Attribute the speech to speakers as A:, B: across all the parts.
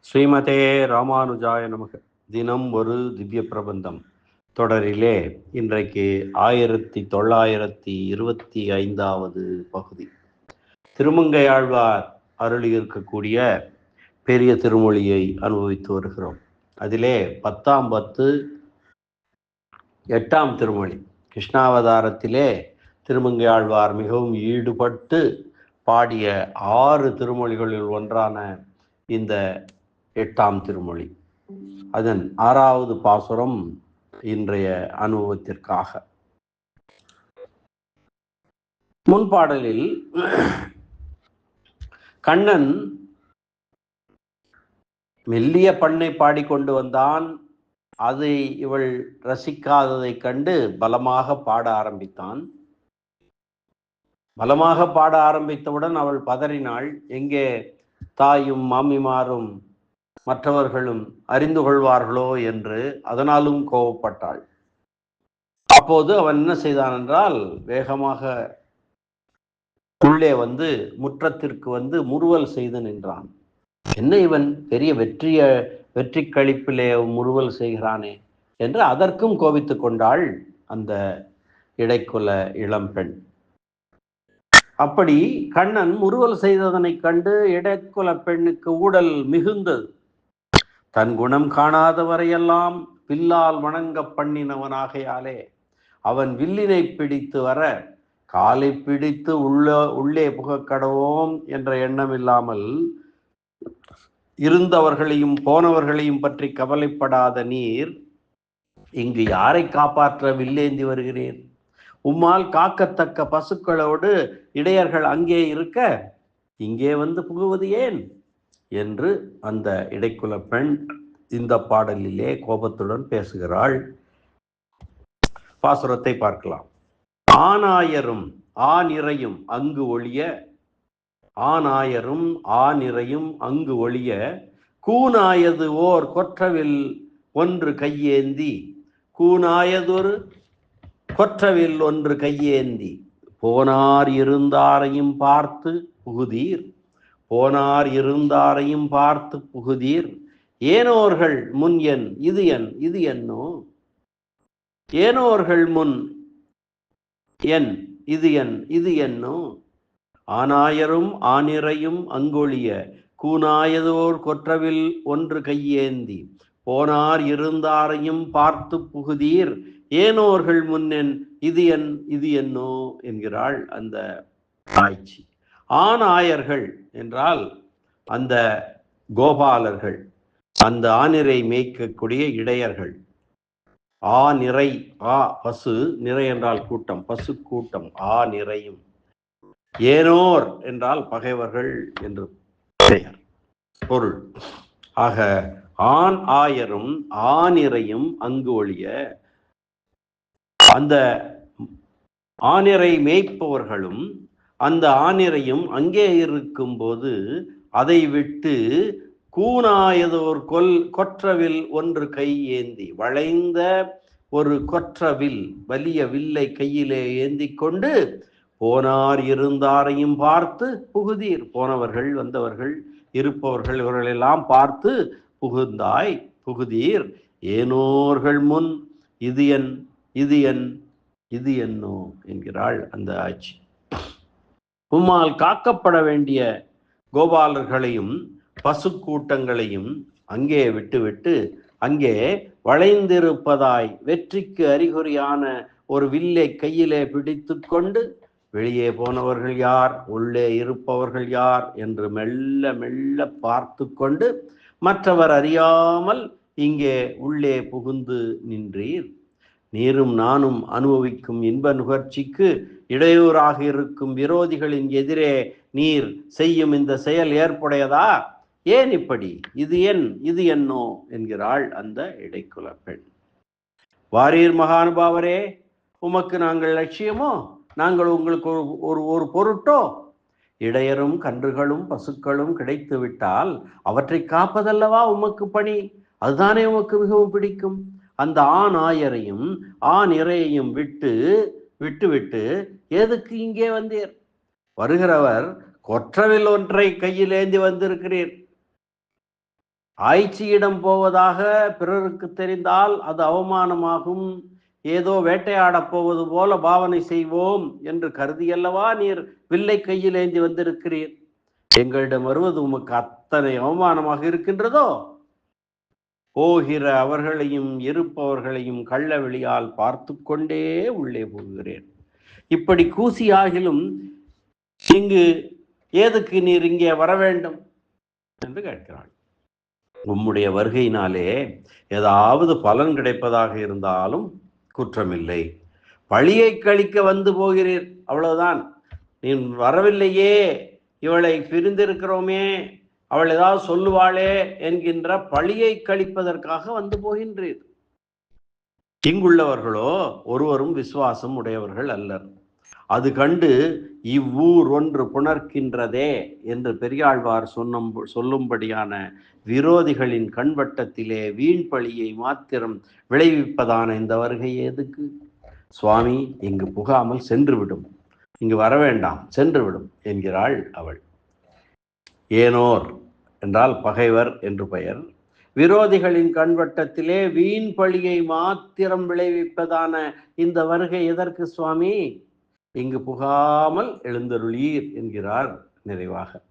A: ஸ்ரீமதே ராமானுஜாய நமக. தினம் ஒரு திவ்ய பிரபந்தம். தொடரிலே இன்றைக்கு ஆயிரத்தி தொள்ளாயிரத்தி இருபத்தி ஐந்தாவது பகுதி. திருமங்கையாழ்வார் அருளியிருக்கக்கூடிய பெரிய திருமொழியை அனுபவித்து வருகிறோம். அதிலே பத்தாம் பத்து எட்டாம் திருமொழி. கிருஷ்ணாவதாரத்திலே திருமங்கையாழ்வார் மிகவும் ஈடுபட்டு பாடிய ஆறு திருமொழிகளில் ஒன்றான இந்த எட்டாம் திருமொழி. அதன் ஆறாவது பாசுரம் இன்றைய அனுபவத்திற்காக. முன்பாடலில் கண்ணன் மெல்லிய பண்ணை பாடிக்கொண்டு வந்தான். அதை இவள் ரசிக்காததைக் கண்டு பலமாக பாட ஆரம்பித்தான். பலமாக பாட ஆரம்பித்தவுடன் அவள் பதறினாள். எங்கே? தாயும் மாமிமாரும் மற்றவர்களும் அறிந்து கொள்வார்களோ என்று அதனாலும் கோவப்பட்டாள் அப்போது அவன் என்ன செய்தான் என்றால் வேகமாக உள்ளே வந்து முற்றத்திற்கு வந்து முறுவல் செய்து நின்றான். என்ன இவன்? பெரிய வெற்றிய வெற்றி கழிப்பிலே முறுவல் செய்கிறானே என்று அதற்கும் கோபித்து கொண்டாள் அந்த இடைக்குல இளம்பெண் அப்படி கண்ணன் முறுவல் செய்ததனை கண்டு இடைக்குல பெண்ணுக்கு ஊடல் மிகுந்தது. தன் குணம் காணாதவரையெல்லாம் பில்லால் வணங்க பண்ணினவனாகையாலே அவன் வில்லினை பிடித்து வர காலை பிடித்து உள்ள உள்ளே புகக் கடவோம் என்ற எண்ணம் இல்லாமல் இருந்தவர்களையும் போனவர்களையும் பற்றி கவலைப்படாத நீர் இங்கு யாரை காப்பாற்ற வில்லேந்தி வருகிறீர் உம்மால் காக்கத்தக்க பசுக்களோடு இடையர்கள் அங்கே இருக்க இங்கே வந்து புகுவது ஏன்? என்று அந்த இடைக்குல பெண் இந்த பாடலிலே கோபத்துடன் பேசுகிறாள். பாசுரத்தை பார்க்கலாம். ஆனாயரும் ஆநிறையும் அங்கு ஒழிய ஆனாயரும் ஆநிறையும் அங்கு ஒழிய கூனாயது ஓர் கொற்றவில் ஒன்று கையேந்தி கூனாயதொரு கொற்றவில் ஒன்று கையேந்தி போனார் இருந்தாரையும் பார்த்து புகுதீர். போனார் இருந்தாரையும் பார்த்து புகுதீர். ஏனோர்கள் முன் என் இது என் இது என்னோ? ஏனோர்கள் முன் என் இது என் இது என்னோ? ஆனாயரும் ஆனிரையும் அங்கொழிய கூனாயதோர் கொற்றவில் ஒன்று கையேந்தி போனார் இருந்தாரையும் பார்த்து புகுதீர். ஏனோர்கள் முன்னென் இது என் இது என்னோ? என்கிறாள் அந்த ஆய்ச்சி. ஆணாயர்கள் என்றால் அந்த கோபாலர்கள் அந்த ஆனிரை மேய்க்கக்கூடிய இடையர்கள். ஆ நிறை ஆ பசு நிறை என்றால் கூட்டம் பசு கூட்டம் ஆ நிறையும். ஏனோர் என்றால் பகைவர்கள் என்று பெயர் பொருள். ஆக ஆண் ஆயரும் ஆனிரையும் அங்கு ஒழிய அந்த ஆணிரை மேய்ப்பவர்களும் அந்த ஆனிரையும் அங்கே இருக்கும்போது அதை விட்டு கூனாயதோர் கொல் கொற்றவில் ஒன்று கை ஏந்தி வளைந்த ஒரு கொற்றவில் வலிய வில்லை கையிலே ஏந்தி கொண்டு போனார் இருந்தாரையும் பார்த்து புகுதீர். போனவர்கள் வந்தவர்கள் இருப்பவர்கள் இவர்களெல்லாம் பார்த்து புகுந்தாய் புகுதீர். ஏனோர்கள் முன் இது என் இது என் இது என்னோ என்கிறாள் அந்த ஆட்சி உம்மால் காக்கப்பட வேண்டிய கோபாலர்களையும் பசுக்கூட்டங்களையும் அங்கே விட்டுவிட்டு அங்கே வளைந்திருப்பதாய் வெற்றிக்கு அறிகுறியான ஒரு வில்லை கையிலே பிடித்து கொண்டு வெளியே போனவர்கள் யார் உள்ளே இருப்பவர்கள் யார் என்று மெல்ல மெல்ல பார்த்து கொண்டு மற்றவர் அறியாமல் இங்கே உள்ளே புகுந்து நின்றீர். நீரும் நானும் அனுபவிக்கும் இன்ப நுகர்ச்சிக்கு இடையூறாக இருக்கும் விரோதிகளின் எதிரே நீர் செய்யும் இந்த செயல் ஏற்புடையதா? ஏன் இப்படி? இது என் இது என்னோ? என்கிறாள் அந்த இடைக்குல பெண். வாரீர் மகானுபாவரே உமக்கு நாங்கள் லட்சியமோ? நாங்கள் உங்களுக்கு ஒரு ஒரு ஒரு பொருட்டோ? இடையரும் கன்றுகளும் பசுக்களும் கிடைத்து விட்டால் அவற்றை காப்பதல்லவா உமக்கு பணி? அதுதானே உமக்கு மிகவும் பிடிக்கும்? அந்த ஆண் ஆயரையும் ஆண் இறையையும் விட்டு விட்டு விட்டு எதுக்கு இங்கே வந்தீர்? வருகிறவர் கொற்றவில் ஒன்றை கையில் ஏந்தி வந்திருக்கிறீர். ஆய்ச்சியிடம் போவதாக பிறருக்கு தெரிந்தால் அது அவமானமாகும். ஏதோ வேட்டையாடப் போவது போல பாவனை செய்வோம் என்று கருதியல்லவா நீர் வில்லை கையில் ஏந்தி வந்திருக்கிறீர்? எங்களிடம் வருவது உமக்கு அத்தனை அவமானமாக இருக்கின்றதோ? போகிற அவர்களையும் இருப்பவர்களையும் கள்ள வெளியால் பார்த்து கொண்டே உள்ளே போகிறேன். இப்படி கூசியாகிலும் இங்கு ஏதுக்கு நீர் இங்கே வர வேண்டும்? என்று கேட்கிறாள். உம்முடைய வருகையினாலே ஏதாவது பலன் கிடைப்பதாக இருந்தாலும் குற்றமில்லை. பழியை கழிக்க வந்து போகிறீர் அவ்வளவுதான். நீ வரவில்லையே இவளை பிரிந்திருக்கிறோமே அவள் ஏதாவது சொல்லுவாளே என்கின்ற பழியை கழிப்பதற்காக வந்து போகின்றீர். இங்குள்ளவர்களோ ஒருவரும் விசுவாசம் உடையவர்கள் அல்லர். அது கண்டு இவ்வூர் ஒன்று புணர்க்கின்றதே என்று பெரியாழ்வார் சொன்னும் சொல்லும்படியான விரோதிகளின் கண்வட்டத்திலே வீண் பழியை மாத்திரம் விளைவிப்பதான இந்த வருகை எதுக்கு சுவாமி இங்கு புகாமல் சென்றுவிடும். இங்கு வர வேண்டாம் சென்று விடும் என்கிறாள் அவள். ஏனோர் என்றால் பகைவர் என்று பெயர். விரோதிகளின் கண்வட்டத்திலே வீண் பழியை மாத்திரம் விளைவிப்பதான இந்த வருகை எதற்கு சுவாமி? இங்கு புகாமல் எழுந்தருளீர் என்கிறார் நிறைவாக.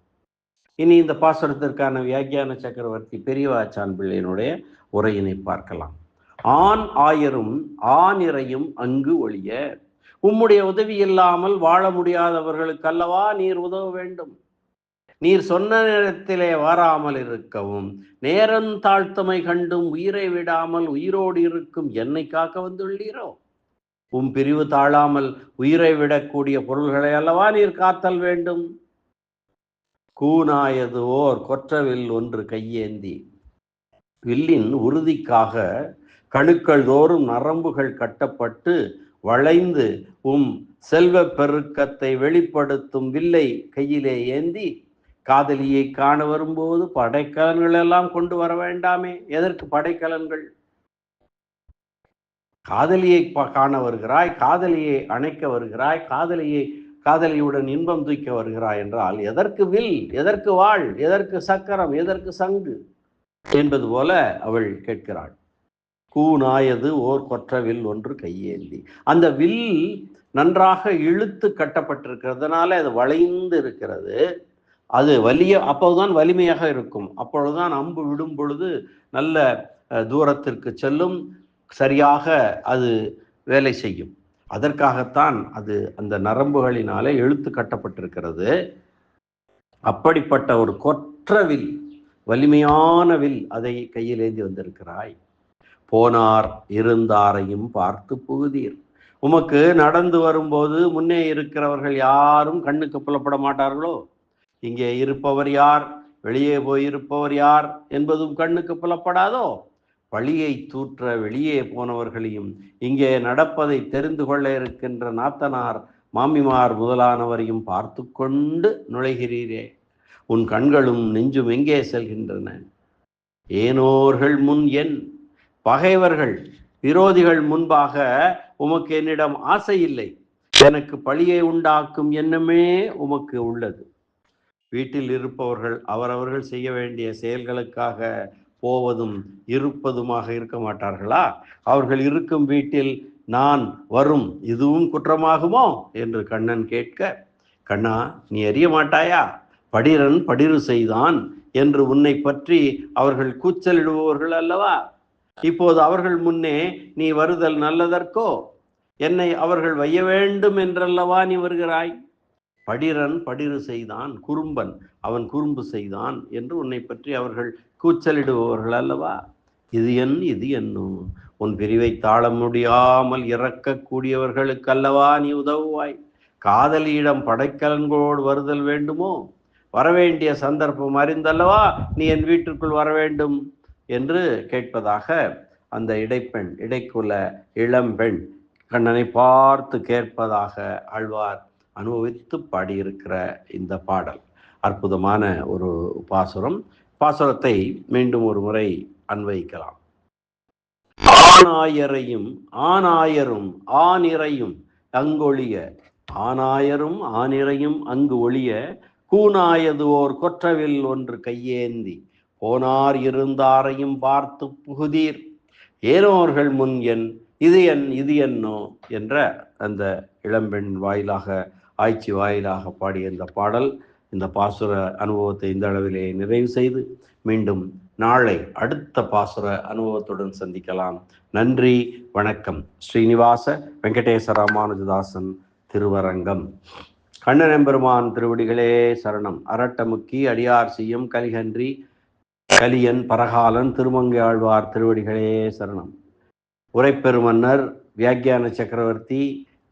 A: இனி இந்த பாசுரத்திற்கான வியாக்கியான சக்கரவர்த்தி பெரியவாச்சான் பிள்ளையினுடைய உரையினை பார்க்கலாம். ஆண் ஆயரும் ஆனிரையும் அங்கு ஒழிய உம்முடைய உதவி இல்லாமல் வாழ முடியாதவர்களுக்கல்லவா நீர் உதவ வேண்டும்? நீர் சொன்ன நேரத்திலே வாராமல் இருக்கவும் நேரம் தாழ்த்தமை கண்டும் உயிரை விடாமல் உயிரோடு இருக்கும் என்னை காக்க வந்துள்ளீரோ? உம் பிரிவு தாழாமல் உயிரை விடக்கூடிய பொருள்களை அல்லவா நீர் காத்தல் வேண்டும்? கூனாயது ஓர் கொற்றவில் ஒன்று கையேந்தி வில்லின் உறுதிக்காக கணுக்கள் தோறும் நரம்புகள் கட்டப்பட்டு வளைந்து உம் செல்வ பெருக்கத்தை வெளிப்படுத்தும் வில்லை கையிலே ஏந்தி காதலியை காண வரும்போது படைக்கலன்கள் எல்லாம் கொண்டு வர வேண்டாமே. எதற்கு படைக்கலன்கள்? காதலியை காண வருகிறாய் காதலியை அணைக்க வருகிறாய் காதலியை காதலியுடன் இன்பம் தூக்க வருகிறாய் என்றால் எதற்கு வில் எதற்கு வாழ் எதற்கு சக்கரம் எதற்கு சங்கு? என்பது போல அவள் கேட்கிறாள். கூநாயது ஓர் கொற்றவில் ஒன்று கையேந்தி. அந்த வில் நன்றாக இழுத்து கட்டப்பட்டிருக்கிறதுனால அது வளைந்து இருக்கிறது. அது வலிய அப்போதுதான் வலிமையாக இருக்கும். அப்பொழுதுதான் அம்பு விடும் பொழுது நல்ல தூரத்திற்கு செல்லும் சரியாக அது வேலை செய்யும். அதற்காகத்தான் அது அந்த நரம்புகளினாலே எழுத்து கட்டப்பட்டிருக்கிறது. அப்படிப்பட்ட ஒரு கொற்றவில் வலிமையான வில் அதை கையிலேந்தி வந்திருக்கிறாய். போனார் இருந்தாரையும் பார்த்து புகுதீர். உமக்கு நடந்து வரும்போது முன்னே இருக்கிறவர்கள் யாரும் கண்ணுக்கு புலப்பட மாட்டார்களோ? இங்கே இருப்பவர் யார்? வெளியே போயிருப்பவர் யார்? என்பதும் கண்ணுக்கு புலப்படாதோ? வழியை தூற்ற வெளியே போனவர்களையும் இங்கே நடப்பதை தெரிந்து கொள்ள இருக்கின்ற நாத்தனார் மாமிமார் முதலானவரையும் பார்த்து கொண்டு நுழைகிறீரே. உன் கண்களும் நெஞ்சும் எங்கே செல்கின்றன? ஏனோர்கள் முன் என் பகைவர்கள் விரோதிகள் முன்பாக உமக்கு என்னிடம் ஆசை இல்லை. எனக்கு பழியை உண்டாக்கும் எண்ணமே உமக்கு உள்ளது. வீட்டில் இருப்பவர்கள் அவரவர்கள் செய்ய வேண்டிய செயல்களுக்காக போவதும் இருப்பதுமாக இருக்க மாட்டார்களா? அவர்கள் இருக்கும் வீட்டில் நான் வரும் இதுவும் குற்றமாகுமோ? என்று கண்ணன் கேட்க கண்ணா நீ அறிய மாட்டாயா? படிரன் படிறு செய்தான் என்று உன்னை பற்றி அவர்கள் கூச்சலிடுபவர்கள் அல்லவா? இப்போது அவர்கள் முன்னே நீ வருதல் நல்லதற்கோ? என்னை அவர்கள் வைய வேண்டும் என்றல்லவா நீ வருகிறாய்? படிரன் படிறு செய்தான் குறும்பன் அவன் குறும்பு செய்தான் என்று உன்னை பற்றி அவர்கள் கூச்சலிடுபவர்கள் அல்லவா? இது என் இது என்னும். உன் பிரிவை தாழ முடியாமல் இறக்கக்கூடியவர்களுக்கு அல்லவா நீ உதவுவாய்? காதலியிடம் படைக்கலன்களோடு வருதல் வேண்டுமோ? வரவேண்டிய சந்தர்ப்பம் அறிந்தல்லவா நீ என் வீட்டிற்குள் வர வேண்டும் என்று கேட்பதாக அந்த இடைப்பெண் இடைக்குல இளம்பெண் கண்ணனை பார்த்து கேட்பதாக ஆழ்வார் அனுபவித்து பாடியிருக்கிற இந்த பாடல். அற்புதமான ஒரு பாசுரம். பாசுரத்தை மீண்டும் ஒரு முறை அன்வைக்கலாம் ஆனாயரையும் ஆனாயரும் ஆனிரையும் அங்கொழிய ஆனாயரும் ஆனிரையும் அங்கு ஒழிய கூனாயது ஓர் கொற்றவில் ஒன்று கையேந்தி போனார் இருந்தாரையும் பார்த்து புகுதீர். ஏனோர்கள் முன் என் இது என் இது என்னோ என்ற அந்த இளம்பெண் வாயிலாக ஆய்ச்சி வாயிலாக பாடிய இந்த பாடல் இந்த பாசுர அனுபவத்தை இந்த அளவிலே நிறைவு செய்து மீண்டும் நாளை அடுத்த பாசுர அனுபவத்துடன் சந்திக்கலாம். நன்றி வணக்கம். ஸ்ரீனிவாச வெங்கடேச ராமானுஜதாசன் திருவரங்கம். கண்ணன் எம்பெருமான் திருவடிகளே சரணம். அரட்டமுக்கி அடியார் செய்யும் கலிகன்றி கலியன் பரகாலன் திருமங்கையாழ்வார் திருவடிகளே சரணம். உரைப்பெருமன்னர் வியாக்கியான சக்கரவர்த்தி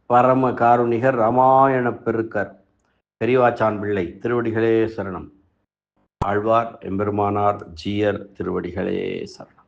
A: பரம காருணிகர் ராமாயண பெருக்கர். பெரியவாச்சான் பிள்ளை திருவடிகளே சரணம். ஆழ்வார் எம்பெருமானார் ஜீயர் திருவடிகளே சரணம்.